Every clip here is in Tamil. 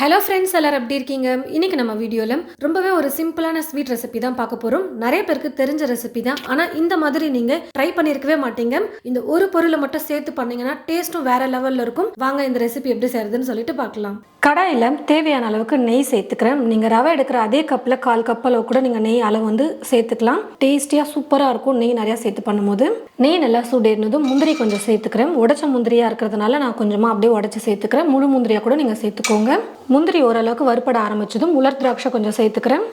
ஹலோ ஃப்ரெண்ட்ஸ் எல்லாரும் எப்படி இருக்கீங்க? இன்னைக்கு நம்ம வீடியோவில் ரொம்பவே ஒரு சிம்பிளான ஸ்வீட் ரெசிபி தான் பார்க்க போகிறோம் நிறைய பேருக்கு தெரிஞ்ச ரெசிபி தான். ஆனால் இந்த மாதிரி நீங்கள் ட்ரை பண்ணியிருக்கவே மாட்டீங்க. இந்த ஒரு பொருளை மட்டும் சேர்த்து பண்ணீங்கன்னா டேஸ்ட்டும் வேற லெவலில் இருக்கும். வாங்க இந்த ரெசிபி எப்படி செய்யறதுன்னு சொல்லிட்டு பார்க்கலாம். கடாயில் தேவையான அளவுக்கு நெய் சேர்த்துக்கிறேன். நீங்கள் ரவை எடுக்கிற அதே கப்பில் கால் கப் அளவு கூட நீங்கள் நெய் அளவு வந்து சேர்த்துக்கலாம். டேஸ்டியாக சூப்பராக இருக்கும். நெய் நிறையா சேர்த்து பண்ணும்போது. நெய் நல்லா சூடேறினதும் முந்திரி கொஞ்சம் சேர்த்துக்கிறேன். உடச்ச முந்திரியாக இருக்கிறதுனால நான் கொஞ்சமாக அப்படியே உடச்சி சேர்த்துக்கிறேன். முழு முந்திரியாக கூட நீங்கள் சேர்த்துக்கோங்க. முந்திரி ஓரளவுக்கு வறுப்பட ஆரம்பிச்சதும் உலர் திராட்சை கொஞ்சம் சேர்த்துக்கிறேன்.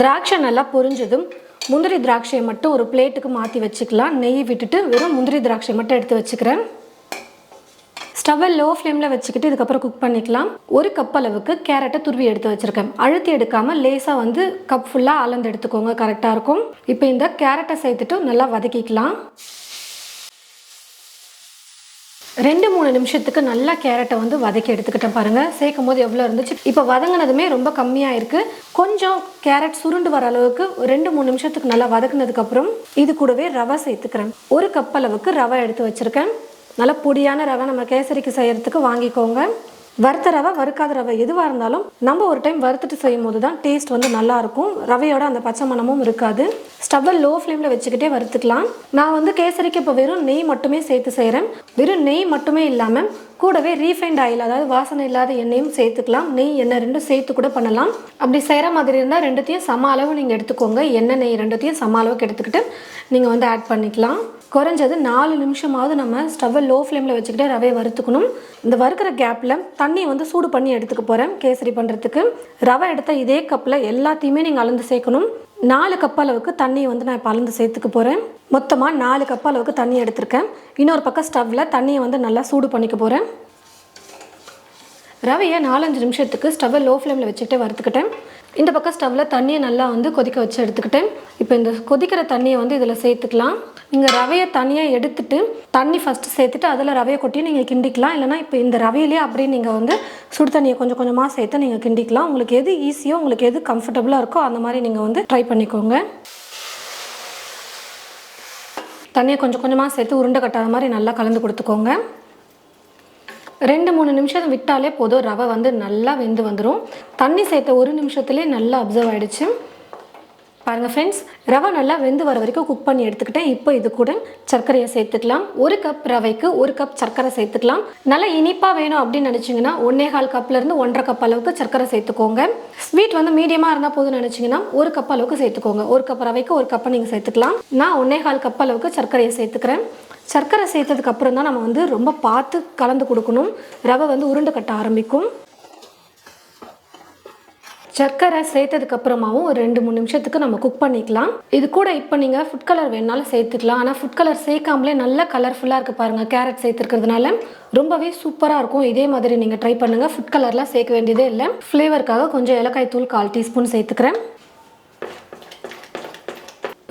திராட்சை நல்லா பொரிஞ்சதும் முந்திரி திராட்சையை மட்டும் ஒரு பிளேட்டுக்கு மாற்றி வச்சுக்கலாம். நெய் விட்டுட்டு வெறும் முந்திரி திராட்சை மட்டும் எடுத்து வச்சுக்கிறேன். ஸ்டவ்வை லோ ஃப்ளேமில் வச்சுக்கிட்டு இதுக்கப்புறம் குக் பண்ணிக்கலாம். ஒரு கப் அளவுக்கு கேரட்டை துருவி எடுத்து வச்சுருக்கேன். அழுத்தி எடுக்காமல் லேசாக வந்து கப் ஃபுல்லாக அளந்து எடுத்துக்கோங்க. கரெக்டாக இருக்கும். இப்போ இந்த கேரட்டை சேர்த்துட்டு நல்லா வதக்கிக்கலாம். ரெண்டு மூணு நிமிஷத்துக்கு நல்லா கேரட்டை வந்து வதக்கி எடுத்துக்கிட்டேன் பாருங்கள் சேர்க்கும் போது எவ்வளோ இருந்துச்சு? இப்போ வதங்கினதுமே ரொம்ப கம்மியாக இருக்குது கொஞ்சம் கேரட் சுருண்டு வர அளவுக்கு ஒரு ரெண்டு மூணு நிமிஷத்துக்கு நல்லா வதக்குனதுக்கப்புறம் இது கூடவே ரவை சேர்த்துக்கிறேன். ஒரு கப் அளவுக்கு ரவை எடுத்து வச்சுருக்கேன். நல்லா பொடியான ரவை நம்ம கேசரிக்கு செய்கிறதுக்கு வாங்கிக்கோங்க. வறுத்த ரவை வறுக்காத ரவை எதுவாக இருந்தாலும் நம்ம ஒரு டைம் வறுத்துட்டு செய்யும் போது தான் டேஸ்ட் வந்து நல்லா இருக்கும் ரவையோட அந்த பச்சை மணமும் இருக்காது. ஸ்டவ்வை லோ ஃப்ளேமில் வச்சுக்கிட்டே வறுத்துக்கலாம். நான் வந்து கேசரிக்கு இப்போ வெறும் நெய் மட்டுமே சேர்த்து செய்கிறேன் வெறும் நெய் மட்டுமே இல்லாமல் கூடவே ரீஃபைண்ட் ஆயில் அதாவது வாசனை இல்லாத எண்ணெயும் சேர்த்துக்கலாம். நெய் எண்ணெய் ரெண்டும் சேர்த்து கூட பண்ணலாம். அப்படி செய்கிற மாதிரி இருந்தால் ரெண்டுத்தையும் சம அளவு நீங்கள் எடுத்துக்கோங்க. எண்ணெய் நெய் ரெண்டுத்தையும் சம அளவுக்கு எடுத்துக்கிட்டு நீங்கள் வந்து ஆட் பண்ணிக்கலாம். குறைஞ்சது நாலு நிமிஷமாவது நம்ம ஸ்டவ்வை லோ ஃப்ளேமில் வச்சுக்கிட்டே ரவையை வறுத்துக்கணும். இந்த வறுக்கிற கேப்பில் தண்ணி வந்து சூடு பண்ணி எடுத்துக்க போகிறேன் கேசரி பண்ணுறதுக்கு ரவை எடுத்த இதே கப்பில் எல்லாத்தையுமே நீங்கள் அளந்து சேர்க்கணும். நாலு கப் அளவுக்கு தண்ணியை வந்து நான் இப்போ அளந்து சேர்த்துக்க போகிறேன் மொத்தமாக நாலு கப் அளவுக்கு தண்ணி எடுத்திருக்கேன். இன்னொரு பக்கம் ஸ்டவ்வில் தண்ணியை வந்து நல்லா சூடு பண்ணிக்க போகிறேன் ரவையை நாலஞ்சு நிமிஷத்துக்கு ஸ்டவ்வை லோ ஃப்ளேமில் வச்சுக்கிட்டே வறுத்துக்கிட்டேன். இந்த பக்கம் ஸ்டவ்வில் தண்ணியை நல்லா வந்து கொதிக்க வச்சு எடுத்துக்கிட்டேன். இப்போ இந்த கொதிக்கிற தண்ணியை வந்து இதில் சேர்த்துக்கலாம். நீங்கள் ரவையை தனியாக எடுத்துட்டு தண்ணி ஃபஸ்ட்டு சேர்த்துட்டு அதில் ரவையை கொட்டி நீங்கள் கிண்டிக்கலாம். இல்லைனா இப்போ இந்த ரவையிலே அப்படியே நீங்கள் வந்து சுடு தண்ணியை கொஞ்சம் கொஞ்சமாக சேர்த்து நீங்கள் கிண்டிக்கலாம். உங்களுக்கு எது ஈஸியோ உங்களுக்கு எது கம்ஃபர்டபுளாக இருக்கோ அந்த மாதிரி நீங்கள் வந்து ட்ரை பண்ணிக்கோங்க. தண்ணியை கொஞ்சம் கொஞ்சமாக சேர்த்து உருண்டை கட்டாத மாதிரி நல்லா கலந்து கொடுத்துக்கோங்க. ரெண்டு மூணு நிமிஷம் விட்டாலே போதும். ரவை வந்து நல்லா வெந்து வந்துடும் தண்ணி சேர்த்த ஒரு நிமிஷத்துலேயே நல்லா அப்சர்வ் ஆகிடுச்சு பாருங்கள் ஃப்ரெண்ட்ஸ் ரவை நல்லா வெந்து வர வரைக்கும் குக் பண்ணி எடுத்துக்கிட்டேன். இப்போ இது கூட சர்க்கரையை சேர்த்துக்கலாம். ஒரு கப் ரவைக்கு ஒரு கப் சர்க்கரை சேர்த்துக்கலாம். நல்லா இனிப்பாக வேணும் அப்படின்னு நினச்சிங்கன்னா ஒன்னே கால் கப்லேருந்து ஒன்றரை கப் அளவுக்கு சர்க்கரை சேர்த்துக்கோங்க. ஸ்வீட் வந்து மீடியமாக இருந்தால் போதும் நினச்சிங்கன்னா ஒரு கப் அளவுக்கு சேர்த்துக்கோங்க. ஒரு கப் ரவைக்கு ஒரு கப்பை நீங்கள் சேர்த்துக்கலாம். நான் ஒன்னே கால் கப் அளவுக்கு சர்க்கரையை சேர்த்துக்கிறேன். சர்க்கரை சேர்த்ததுக்கு அப்புறம் தான் நம்ம வந்து ரொம்ப பார்த்து கலந்து கொடுக்கணும். ரவை வந்து உருண்டு கட்ட ஆரம்பிக்கும். சர்க்கரை சேர்த்ததுக்கு அப்புறமாவும் ஒரு ரெண்டு மூணு நிமிஷத்துக்கு நம்ம குக் பண்ணிக்கலாம். இது கூட இப்போ நீங்கள் ஃபுட் கலர் வேணாலும் சேர்த்துக்கலாம். ஆனால் ஃபுட் கலர் சேர்க்காமலே நல்ல கலர்ஃபுல்லாக இருக்குது பாருங்கள் கேரட் சேர்த்துருக்கிறதுனால. ரொம்பவே சூப்பராக இருக்கும். இதே மாதிரி நீங்கள் ட்ரை பண்ணுங்கள் ஃபுட் கலர்லாம் சேர்க்க வேண்டியதே இல்லை. ஃப்ளேவருக்காக கொஞ்சம் ஏலக்காய் தூள் கால் டீஸ்பூன் சேர்த்துக்கிறேன்.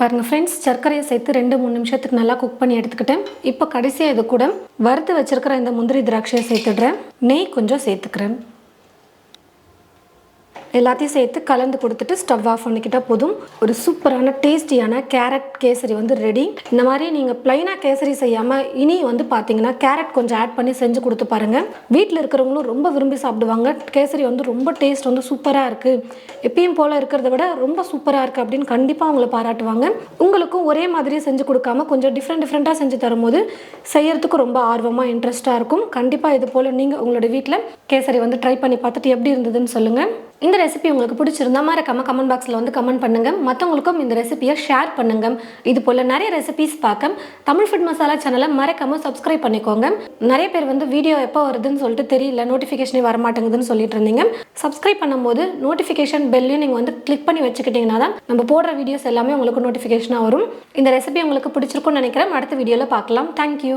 பாருங்கள் ஃப்ரெண்ட்ஸ் சர்க்கரையை சேர்த்து ரெண்டு மூணு நிமிஷத்துக்கு நல்லா குக் பண்ணி எடுத்துக்கிட்டேன். இப்போ கடைசியாக இது கூட வறுத்து வச்சுருக்கிற இந்த முந்திரி திராட்சையை சேர்த்துடுறேன். நெய் கொஞ்சம் சேர்த்துக்கிறேன். எல்லாத்தையும் சேர்த்து கலந்து கொடுத்துட்டு ஸ்டவ் ஆஃப் பண்ணிக்கிட்டால் போதும். ஒரு சூப்பரான டேஸ்டியான கேரட் கேசரி வந்து ரெடி இந்த மாதிரி நீங்கள் ப்ளைனாக கேசரி செய்யாமல் இனி வந்து பார்த்தீங்கன்னா கேரட் கொஞ்சம் ஆட் பண்ணி செஞ்சு கொடுத்து பாருங்கள் வீட்டில் இருக்கிறவங்களும் ரொம்ப விரும்பி சாப்பிடுவாங்க. கேசரி வந்து ரொம்ப டேஸ்ட் வந்து சூப்பராக இருக்குது எப்பயும் போல் இருக்கிறத விட ரொம்ப சூப்பராக இருக்குது அப்படின்னு கண்டிப்பாக அவங்கள பாராட்டுவாங்க. உங்களுக்கும் ஒரே மாதிரியே செஞ்சு கொடுக்காம கொஞ்சம் டிஃப்ரெண்ட் டிஃப்ரெண்ட்டாக செஞ்சு தரும்போது செய்யறதுக்கு ரொம்ப ஆர்வமாக இன்ட்ரெஸ்ட்டாக இருக்கும். கண்டிப்பாக இது போல் நீங்கள் உங்களோட வீட்டில் கேசரி வந்து ட்ரை பண்ணி பார்த்துட்டு எப்படி இருந்ததுன்னு சொல்லுங்கள் இந்த ரெசிபி உங்களுக்கு பிடிச்சிருந்தா மறக்காம கமெண்ட் பாக்ஸில் வந்து கமெண்ட் பண்ணுங்க. மற்றவங்களுக்கும் இந்த ரெசிபியை ஷேர் பண்ணுங்க. இது போல் நிறைய ரெசிபிஸ் பார்க்க தமிழ் ஃபுட் மசாலா சேனலை மறக்காம சப்ஸ்கிரைப் பண்ணிக்கோங்க. நிறைய பேர் வந்து வீடியோ எப்போ வருதுன்னு சொல்லிட்டு தெரியல நோட்டிஃபிகேஷனே வரமாட்டேங்குதுன்னு சொல்லிட்டு இருந்தீங்க. சப்ஸ்கிரைப் பண்ணும்போது நோட்டிஃபிகேஷன் பெல்லையும் நீங்கள் வந்து கிளிக் பண்ணி வச்சுக்கிட்டீங்கன்னா தான் நம்ம போடுற வீடியோஸ் எல்லாமே உங்களுக்கு நோட்டிஃபிகேஷனாக வரும். இந்த ரெசிபி உங்களுக்கு பிடிச்சிருக்கும்னு நினைக்கிறேன். அடுத்த வீடியோவில் பார்க்கலாம். தேங்க்யூ